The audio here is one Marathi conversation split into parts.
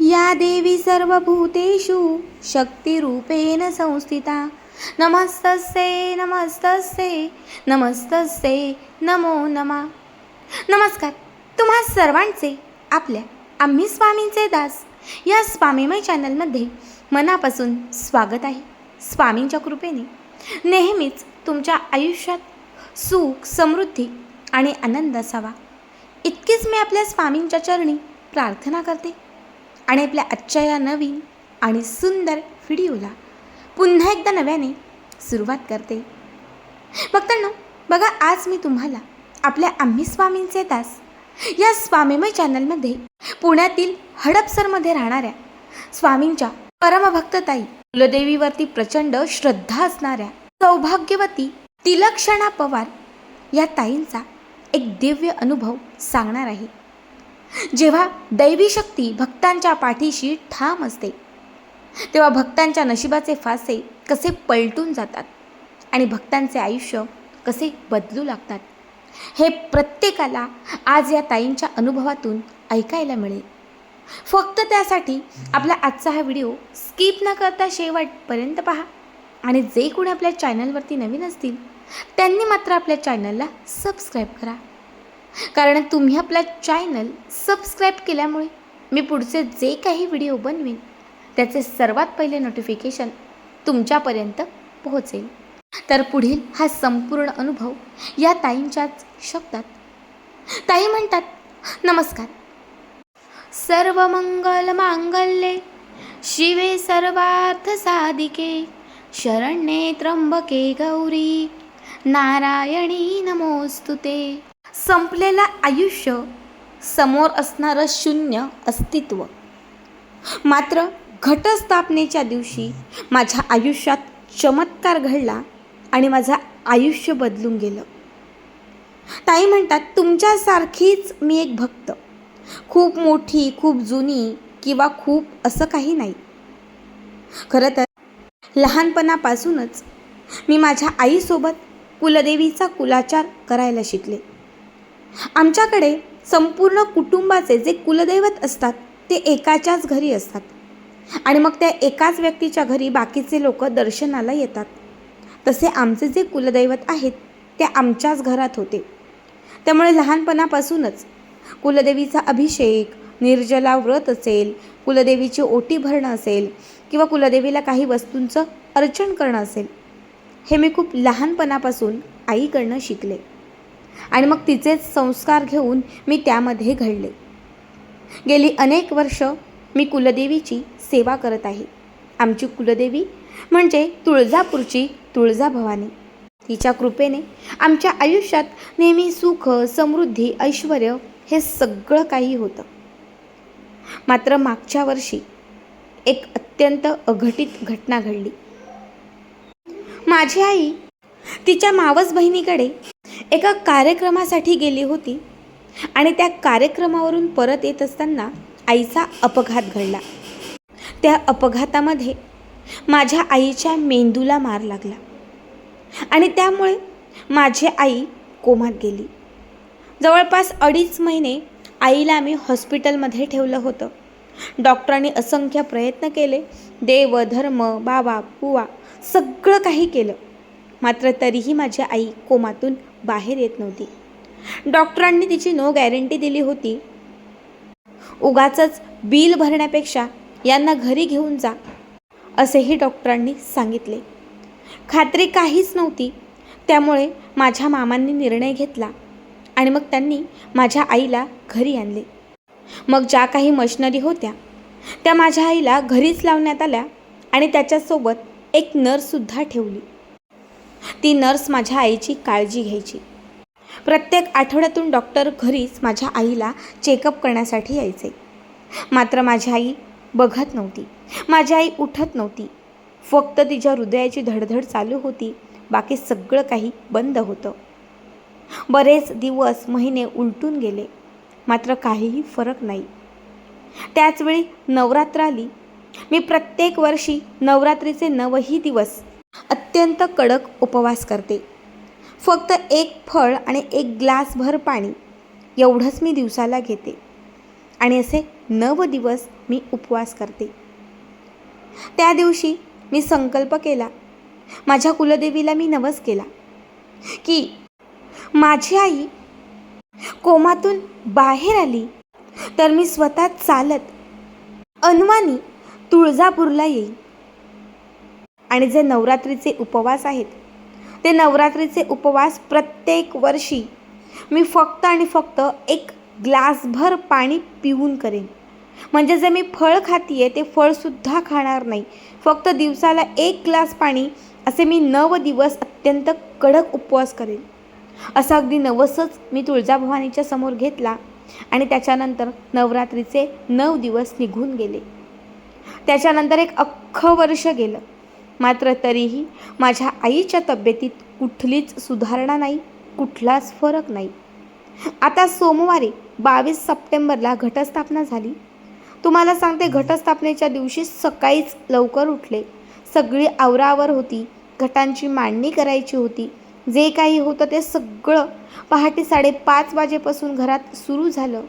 या देवी सर्वभूतेषु शक्तिरूपेण संस्थिता। नमस्तस्ये नमस्तस्ये नमस्तस्ये नमो नमा। नमस्कार तुम्हा सर्वांचे आपल्या आम्ही स्वामींचे दास या स्वामीमय चॅनलमध्ये मनापासून स्वागत आहे. स्वामींच्या कृपेने नेहमीच तुमच्या आयुष्यात सुख समृद्धी आणि आनंद असावा. इतकीच मी आपल्या स्वामींच्या चरणी प्रार्थना करते. आणि आपल्या आजच्या या नवीन आणि सुंदर व्हिडिओला पुन्हा एकदा नव्याने सुरुवात करते. भक्तांनो बघा आज मी तुम्हाला आपल्या आम्ही स्वामींचे दास या स्वामीमय चॅनलमध्ये पुण्यातील हडपसरमध्ये राहणाऱ्या स्वामींच्या परमभक्तताई कुलदेवीवरती प्रचंड श्रद्धा असणाऱ्या सौभाग्यवती तिलक्षणा पवार या ताईंचा एक दिव्य अनुभव सांगणार आहे. जेव्हा दैवी शक्ती भक्तांच्या पाठीशी ठाम असते तेव्हा भक्तांच्या नशिबाचे फासे कसे पलटून जातात आणि भक्तांचे आयुष्य कसे बदलू लागतात हे प्रत्येकाला आज या ताईंच्या अनुभवातून ऐकायला मिळेल. फक्त त्यासाठी आपला आजचा हा व्हिडिओ स्किप न करता शेवटपर्यंत पहा आणि जे कोणी आपल्या चॅनलवरती नवीन असतील त्यांनी मात्र आपल्या चॅनलला सबस्क्राईब करा. कारण तुम्ही आपला चॅनल सबस्क्राईब केल्यामुळे मी पुढचे जे काही व्हिडिओ बनवीन त्याचे सर्वात पहिले नोटिफिकेशन तुमच्यापर्यंत पोहोचेल. तर पुढील हा संपूर्ण अनुभव या ताईंच्याच शब्दात. ताई म्हणतात नमस्कार. सर्व मंगल मांगल्ये. शिवे सर्वार्थ साधिके. शरण्ये त्र्यंबके गौरी. नारायणी नमोस्तुते. संपलेलं आयुष्य समोर असणारं शून्य अस्तित्व. मात्र घटस्थापनेच्या दिवशी माझ्या आयुष्यात चमत्कार घडला आणि माझं आयुष्य बदलून गेलं. ताई म्हणतात तुमच्यासारखीच मी एक भक्त. खूप मोठी खूप जुनी किंवा खूप असं काही नाही. खरं तर लहानपणापासूनच मी माझ्या आईसोबत कुलदेवीचा कुलाचार करायला शिकले. आमच्याकडे संपूर्ण कुटुंबाचे जे कुलदैवत असतात ते एकाच्याच घरी असतात. आणि मग त्या एकाच व्यक्तीच्या घरी बाकीचे लोक दर्शनाला येतात. तसे आमचे जे कुलदैवत आहेत ते आमच्याच घरात होते. त्यामुळे लहानपणापासूनच कुलदेवीचा अभिषेक निर्जला व्रत असेल कुलदेवीची ओटी भरणं असेल किंवा कुलदेवीला काही वस्तूंचं अर्चन करणं असेल हे मी खूप लहानपणापासून आईकडनं शिकले. आणि मग तिचेच संस्कार घेऊन मी त्यामध्ये घडले. गेली अनेक वर्ष मी कुलदेवीची सेवा करत आहे. आमची कुलदेवी म्हणजे तुळजापूरची तुळजाभवानी. तिच्या कृपेने आमच्या आयुष्यात नेहमी सुख समृद्धी ऐश्वर हे सगळं काही होतं. मात्र मागच्या वर्षी एक अत्यंत अघटित घटना घडली. माझी आई तिच्या मावस बहिणीकडे एका कार्यक्रमासाठी गेली होती आणि त्या कार्यक्रमावरून परत येत असताना आईचा अपघात घडला. त्या अपघातामध्ये माझ्या आईच्या मेंदूला मार लागला आणि त्यामुळे माझी आई कोमात गेली. जवळपास अडीच महिने आईला आम्ही हॉस्पिटलमध्ये ठेवलं होतं. डॉक्टरांनी असंख्य प्रयत्न केले. देव धर्म बाबा बुवा सगळं काही केलं. मात्र तरीही माझी आई कोमातून बाहेर येत नव्हती. डॉक्टरांनी तिची नो गॅरंटी दिली होती. उगाचच बिल भरण्यापेक्षा यांना घरी घेऊन जा असेही डॉक्टरांनी सांगितले. खात्री काहीच नव्हती. त्यामुळे माझ्या मामांनी निर्णय घेतला आणि मग त्यांनी माझ्या आईला घरी आणले. मग ज्या काही मशनरी होत्या त्या माझ्या आईला घरीच लावण्यात आल्या आणि त्याच्यासोबत एक नर्ससुद्धा ठेवली. ती नर्स माझ्या आईची काळजी घ्यायची. प्रत्येक आठवड्यातून डॉक्टर घरीच माझ्या आईला चेकअप करण्यासाठी यायचे. मात्र माझी आई बघत नव्हती. माझी आई उठत नव्हती. फक्त तिच्या हृदयाची धडधड चालू होती. बाकी सगळं काही बंद होतं. बरेच दिवस महिने उलटून गेले. मात्र काहीही फरक नाही. त्याचवेळी नवरात्र आली. मी प्रत्येक वर्षी नवरात्रीचे नवही दिवस अत्यंत कडक उपवास करते. फक्त एक फळ आणि एक ग्लासभर पाणी एवढंच मी दिवसाला घेते आणि असे नव दिवस मी उपवास करते. त्या दिवशी मी संकल्प केला. माझ्या कुलदेवीला मी नवस केला की माझी आई कोमातून बाहेर आली तर मी स्वतः चालत अनवानी तुळजापूरला येईल आणि जे नवरात्रीचे उपवास आहेत ते नवरात्रीचे उपवास प्रत्येक वर्षी मी फक्त आणि फक्त एक ग्लासभर पाणी पिऊन करेन. म्हणजे जे मी फळ खातीये ते फळसुद्धा खाणार नाही. फक्त दिवसाला एक ग्लास पाणी असे मी नव दिवस अत्यंत कडक उपवास करेन. असं अगदी नवसच मी तुळजाभवानीच्या समोर घेतला आणि त्याच्यानंतर नवरात्रीचे नऊ दिवस निघून गेले. त्याच्यानंतर एक अख्खं वर्ष गेलं. मात्र तरीही माझ्या आईच्या तब्येतीत कुठलीच सुधारणा नाही कुठलाच फरक नाही. आता सोमवारी बावीस सप्टेंबरला घटस्थापना झाली. तुम्हाला सांगते घटस्थापनेच्या दिवशी सकाळीच लवकर उठले. सगळी आवरावर होती. घटांची मांडणी करायची होती. जे काही होतं ते सगळं पहाटे साडेपाच वाजेपासून घरात सुरू झालं.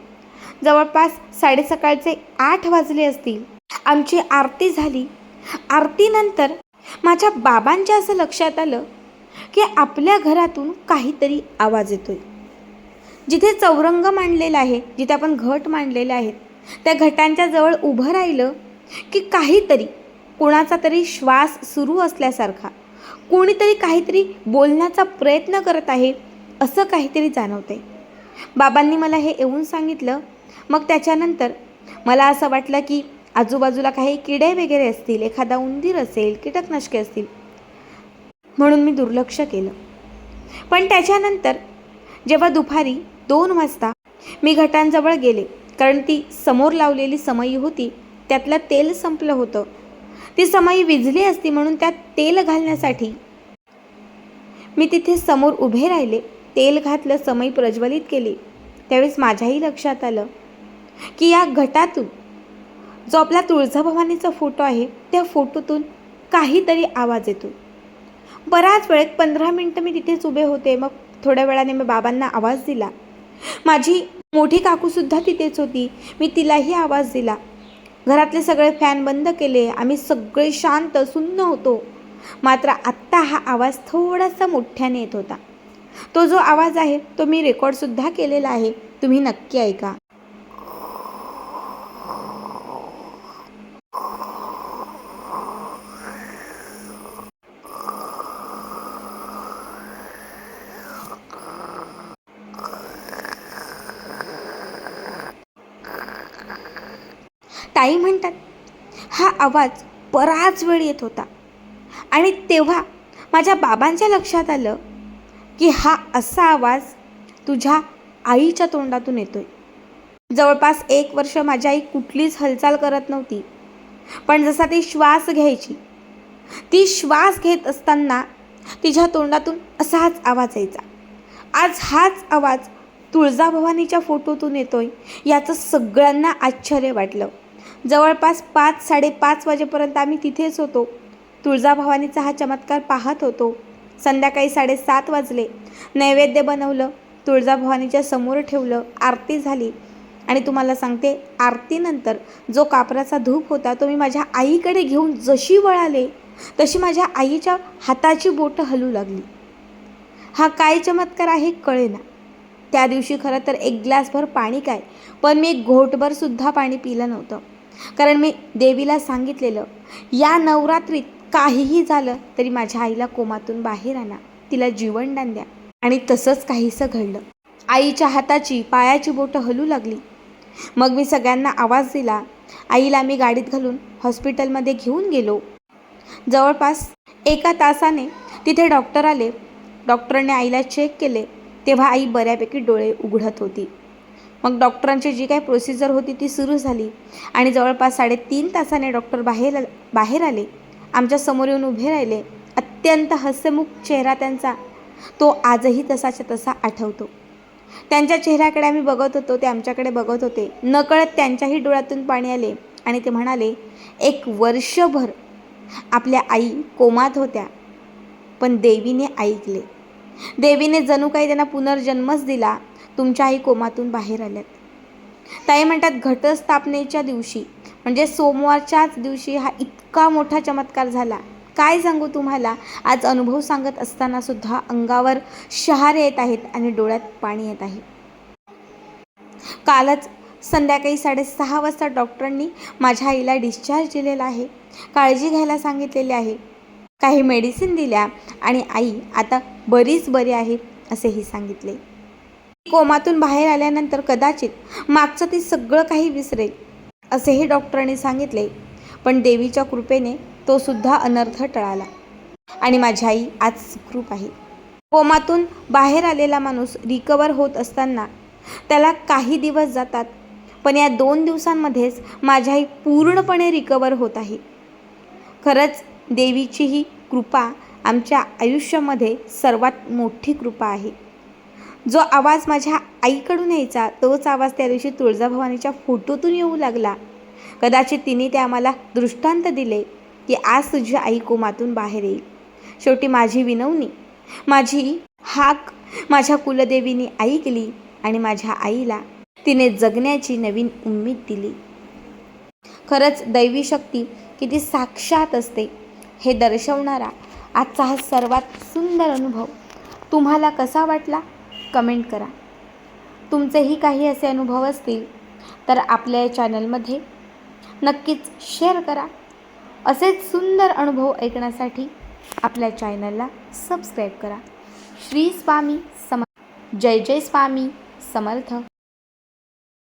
जवळपास साडेसकाळचे आठ वाजले असतील. आमची आरती झाली. आरतीनंतर माझ्या बाबांच्या असं लक्षात आलं की आपल्या घरातून काहीतरी आवाज येतोय. जिथे चौरंग मांडलेला आहे जिथे आपण घट मांडलेले आहेत त्या घटांच्या जवळ उभं राहिलं की काहीतरी कोणाचा तरी श्वास सुरू असल्यासारखा कोणीतरी काहीतरी बोलण्याचा प्रयत्न करत आहे असं काहीतरी जाणवतंय. बाबांनी मला हे येऊन सांगितलं. मग त्याच्यानंतर मला असं वाटलं की आजूबाजूला काही किडे वगैरे असतील एखादा उंदीर असेल कीटकनाशके असतील. म्हणून मी दुर्लक्ष केलं. पण त्याच्यानंतर जेव्हा दुपारी दोन वाजता मी घटांजवळ गेले कारण ती समोर लावलेली समई होती त्यातलं तेल संपलं होतं. ती समई विझली असती म्हणून त्यात तेल घालण्यासाठी मी तिथे समोर उभे राहिले. तेल घातलं समई प्रज्वलित केली. त्यावेळेस माझ्याही लक्षात आलं की या घटातून जो आपला तुळजाभवानीचा फोटो आहे त्या फोटोतून काहीतरी आवाज येतो. बराच वेळेत पंधरा मिनटं मी तिथेच उभे होते. मग थोड्या वेळाने मी बाबांना आवाज दिला. माझी मोठी काकूसुद्धा तिथेच होती. मी तिलाही आवाज दिला. घरातले सगळे फॅन बंद केले. आम्ही सगळे शांत सुन्न होतो. मात्र आत्ता हा आवाज थोडासा मोठ्याने येत होता. तो जो आवाज आहे तो मी रेकॉर्डसुद्धा केलेला आहे. तुम्ही नक्की ऐका. ताई म्हणतात. हा आवाज बराच वेळ येत होता. आणि तेव्हा माझ्या बाबांच्या लक्षात आलं की हा असा आवाज तुझ्या आईच्या तोंडातून येतोय. जवळपास एक वर्ष माझी आई कुठलीच हालचाल करत नव्हती. पण जसा ती श्वास घ्यायची ती श्वास घेत असताना तिच्या तोंडातून असाच आवाज यायचा. आज हाच आवाज तुळजाभवानीच्या फोटोतून येतोय याचं सगळ्यांना आश्चर्य वाटलं. जवळपास पाच साडेपाच वाजेपर्यंत आम्ही तिथेच होतो. तुळजाभवानीचा हा चमत्कार पाहत होतो. संध्याकाळी साडेसात वाजले. नैवेद्य बनवलं. तुळजाभवानीच्या समोर ठेवलं. आरती झाली. आणि तुम्हाला सांगते आरतीनंतर जो कापराचा धूप होता तो मी माझ्या आईकडे घेऊन जशी वळाले तशी माझ्या आईच्या हाताची बोटं हलू लागली. हा काय चमत्कार आहे कळेना. त्या दिवशी खरं तर एक ग्लासभर पाणी काय पण मी एक पाणी पिलं नव्हतं. कारण मी देवीला सांगितलेलं या नवरात्रीत काहीही झालं तरी माझ्या आईला कोमातून बाहेर आणा तिला जीवनदान द्या. आणि तसंच काहीसं घडलं. आईच्या हाताची पायाची बोटं हलू लागली. मग मी सगळ्यांना आवाज दिला आईला मी गाडीत घालून हॉस्पिटलमध्ये घेऊन गेलो. जवळपास एका तासाने तिथे डॉक्टर आले. डॉक्टरने आईला चेक केले तेव्हा आई बऱ्यापैकी डोळे उघडत होती. मग डॉक्टरांची जी काही प्रोसिजर होती ती सुरू झाली. आणि जवळपास साडेतीन तासाने डॉक्टर बाहेर बाहेर आले. आमच्यासमोर येऊन उभे राहिले. अत्यंत हस्यमुख चेहरा त्यांचा. तो आजही तसाच्या तसा आठवतो. त्यांच्या चेहऱ्याकडे आम्ही बघत होतो ते आमच्याकडे बघत होते. नकळत त्यांच्याही डोळ्यातून पाणी आले. आणि ते म्हणाले एक वर्षभर आपल्या आई कोमात होत्या पण देवीने ऐकले. देवीने जणू काही त्यांना पुनर्जन्मच दिला तुमच्या आई कोमातून बाहेर आल्यात. ताई म्हणतात घटस्थापनेच्या दिवशी म्हणजे सोमवारच्याच दिवशी हा इतका मोठा चमत्कार झाला. काय सांगू तुम्हाला? आज अनुभव सांगत असताना सुद्धा अंगावर शहारे येत आहेत आणि डोळ्यात पाणी येत आहे. कालच संध्याकाळी साडेसहा वाजता डॉक्टरांनी माझ्या आईला डिस्चार्ज दिलेला आहे. काळजी घ्यायला सांगितलेली आहे. काही मेडिसिन दिल्या आणि आई आता बरीच बरी आहे असेही सांगितले. कोमातून बाहेर आल्यानंतर कदाचित मागचं ती सगळं काही विसरेल असेही डॉक्टरांनी सांगितले. पण देवीच्या कृपेने तो सुद्धा अनर्थ टळाला. आणि माझी आई आज सुखरूप आहे. कोमातून बाहेर आलेला माणूस रिकवर होत असताना त्याला काही दिवस जातात पण या दोन दिवसांमध्येच माझी आई पूर्णपणे रिकवर होत आहे. खरंच देवीची ही कृपा आमच्या आयुष्यामध्ये सर्वात मोठी कृपा आहे. जो आवाज माझ्या आईकडून यायचा तोच आवाज त्या दिवशी तुळजाभवानीच्या फोटोतून येऊ लागला. कदाचित तिने ते आम्हाला दृष्टांत दिले की आज तुझी आई कोमातून बाहेर येईल. शेवटी माझी विनवणी माझी हाक माझ्या कुलदेवीने ऐकली आणि माझ्या आईला तिने जगण्याची नवीन उम्मीद दिली. खरंच दैवी शक्ती किती साक्षात असते हे दर्शवणारा आजचा हा सर्वात सुंदर अनुभव तुम्हाला कसा वाटला? कमेंट करा. तुमचेही काही असे अनुभव असतील तर आपल्या या चॅनलमध्ये नक्कीच शेअर करा. असेच सुंदर अनुभव ऐकण्यासाठी आपल्या चॅनलला सबस्क्राईब करा. श्री स्वामी सम जय जय स्वामी समर्थ.